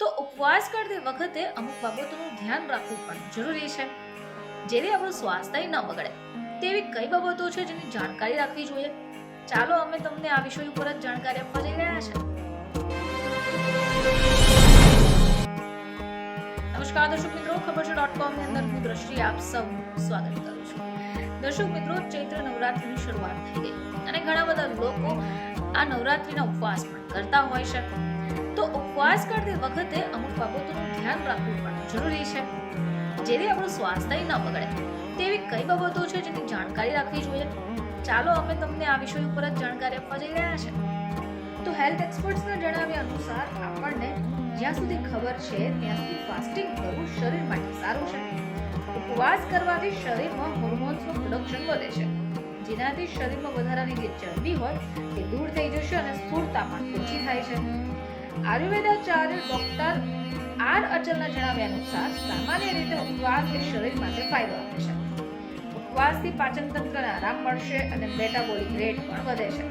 તો ઉપવાસ કરતી વખતે અમુક બાબતોનું ધ્યાન રાખવું પણ જરૂરી છે. જેથી આપણું સ્વાસ્થ્ય ન બગડે. તેવી કઈ બાબતો છે જેની જાણકારી રાખવી જોઈએ? ચાલો અમે તમને આ વિષય ઉપર જ જાણકારી આપવા જઈ રહ્યા છે. નમસ્કાર દર્શક મિત્રો, ખબર છે ડોટ કોમની અંદર હું દ્રષ્ટિ આપ સૌનું સ્વાગત કરું છું. દર્શક મિત્રો, ચૈત્ર નવરાત્રિની શરૂઆત થઈ ગઈ અને ઘણા બધા લોકો આ નવરાત્રિના ઉપવાસ પણ કરતા હોય છે. તો ઉપવાસ કરતી વખતે અમુક બાબતોનું ધ્યાન રાખવું પણ જરૂરી છે. જેથી આપણું સ્વાસ્થ્ય ન બગડે. તેવી કઈ બાબતો છે જેની જાણકારી રાખવી જોઈએ? ચાલો અમે તમને આ વિષય ઉપર જ જાણકારી આપવા જઈ રહ્યા છે. તો હેલ્થ એક્સપર્ટ્સના જણાવ્યા અનુસાર આપણને જ્યાં સુધી ખબર છે ત્યાં સુધી ફાસ્ટિંગ કરવું શરીર માટે સારું છે. ઉપવાસ કરવાથી શરીરમાં હોર્મોન્સનું પ્રોડક્શન વધે છે. જેનાથી શરીરમાં વધારાની જે ચરબી હોય તે દૂર થઈ જશે અને સ્થૂળતા પણ ઓછી થાય છે. આયુર્વેદાચાર્ય ડોક્ટર આર અચલના જણાવ્યા અનુસાર સામાન્ય રીતે ઉપવાસ એ શરીર માટે ફાયદો આપે છે. ઉપવાસથી પાચન તંત્રને આરામ મળશે અને મેટાબોલિક રેટ પણ વધે છે.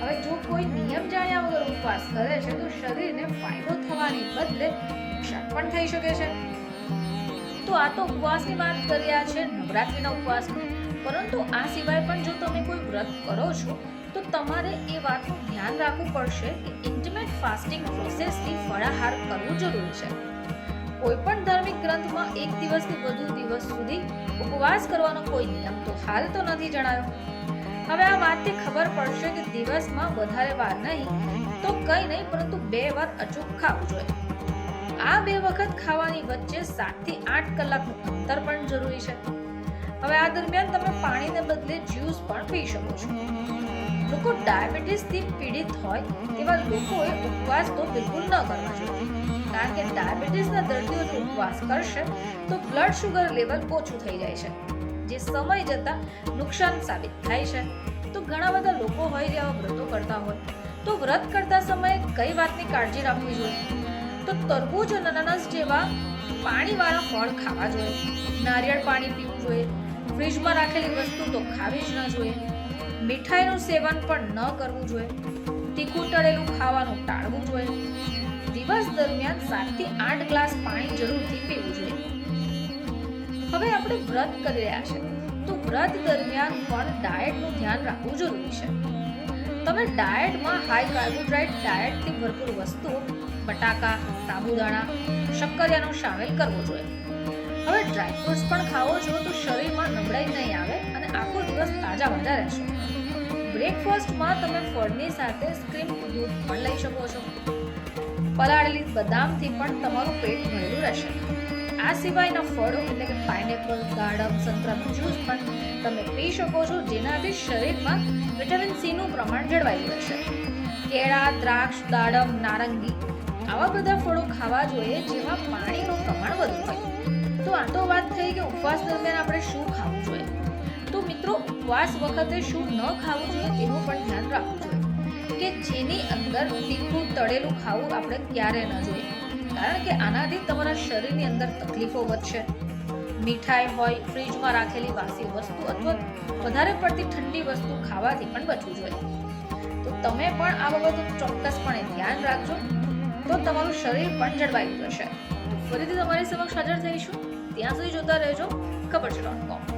હવે જો કોઈ નિયમ જાણ્યા વગર ઉપવાસ કરે છે, તો શરીરને ફાયદો થવાની બદલે નુકસાન પણ થઈ શકે છે. તો આ તો ઉપવાસની વાત કર્યા છે, નવરાત્રિના ઉપવાસની પરંતુ આ સિવાય પણ જો તમે કોઈ વ્રત કરો છો તો તમારે એ વાતનું ધ્યાન રાખવું પડશે કે ઇન્ટિમેટ ફાસ્ટિંગ પ્રોસેસથી ફળાહાર કરવું જરૂરી છે. કોઈ પણ ધાર્મિક ગ્રંથમાં એક દિવસથી વધુ દિવસ સુધી ઉપવાસ કરવાનો કોઈ નિયમ તો હાલ તો નથી જણાયો. હવે આ વાતથી ખબર પડશે કે દિવસમાં વધારે વાર નહીં તો કંઈ નહીં, પરંતુ બે વાર અચૂક ખાવું જોઈએ. આ બે વખત ખાવાની વચ્ચે સાતથી આઠ કલાકનું અંતર પણ જરૂરી છે. હવે આ દરમિયાન તમે પાણીને બદલે જ્યુસ પણ પી શકો છો. લોકો ડાયાબિટીસથી પીડિત હોય તેવા લોકોએ ઉપવાસ તો બિલકુલ ન કરવા જોઈએ. કારણ કે ડાયાબિટીસના દર્દીઓ જો ઉપવાસ કરશે, તો બ્લડ શુગર લેવલ ઓછું થઈ જાય છે. જે સમય જતાં નુકસાન સાબિત થાય છે. તો ઘણા બધા લોકો હોય જે વ્રતો કરતા હોય. તો વ્રત કરતા સમયે કઈ વાતની કાળજી રાખવી જોઈએ? તો તરબૂજ અને અનાનસ જેવા પાણીવાળા ફળ ખાવા જોઈએ. નારિયેળ પાણી પીવું જોઈએ. ફ્રીજમાં રાખેલી વસ્તુ તો ખાવી જ ન જોઈએ. મીઠાઈનું સેવન પણ ન કરવું જોઈએ. તીખું તળેલું ખાવાનું ટાળવું જોઈએ. દિવસ દરમિયાન સાતથી આઠ ગ્લાસ પાણી જરૂરથી પીવું જોઈએ. હવે આપણે વ્રત કરી રહ્યા છે. તો વ્રત દરમિયાન પણ ડાયટનું ધ્યાન રાખવું જરૂરી છે. તમે ડાયટમાં હાઈ કાર્બોહાઈડ્રેટ ડાયટથી ભરપૂર વસ્તુઓ, બટાકા, સાબુદાણા, શક્કરિયાનો સામેલ કરવો જોઈએ. હવે ડ્રાયફ્રૂટ્સ પણ ખાવો છો તો શરીરમાં નબળાઈ નહીં આવે અને આખો દિવસ તાજા મજા રહેશો. બ્રેકફાસ્ટમાં તમે ફળની સાથે સ્ક્રીમ દૂધ પણ લઈ શકો છો. પલાળેલી બદામથી પણ તમારું પેટ ભરેલું રહેશે. આ સિવાયના ફળો એટલે કે પાઇનેપલ દાડમ સંતરાનું જ્યુસ પણ તમે પી શકો છો, જેનાથી શરીરમાં વિટામિન સીનું પ્રમાણ જળવાયું રહેશે. કેળા, દ્રાક્ષ, દાડમ, નારંગી આવા બધા ફળો ખાવા જોઈએ, જેમાં પાણીનું પ્રમાણ વધુ હોય. તો આ તો વાત થઈ કે ઉપવાસ દરમિયાન આપણે શું ખાવું જોઈએ? તો મિત્રો, ઉપવાસ વખતે શું ન ખાવું જોઈએ તેનું પણ ધ્યાન રાખવું જોઈએ. કે જેની અંદર તીખું તળેલું ખાવું આપણે ક્યારે ન જોઈએ. કારણ કે આનાથી તમારા શરીરની અંદર તકલીફો વધશે. મીઠાઈ હોય, ફ્રીજમાં રાખેલી વાસી વસ્તુ અથવા વધારે પડતી ઠંડી વસ્તુ ખાવાથી પણ બચવું જોઈએ. તો તમે પણ આ બાબતનું ચોક્કસપણે ધ્યાન રાખજો. તો તમારું શરીર પણ જળવાયું રહેશે ફરીથી તમારી સમક્ષ હાજર થઈશું. ત્યાં સુધી જોતા રહેજો. ખબર છે ડોટ કોમ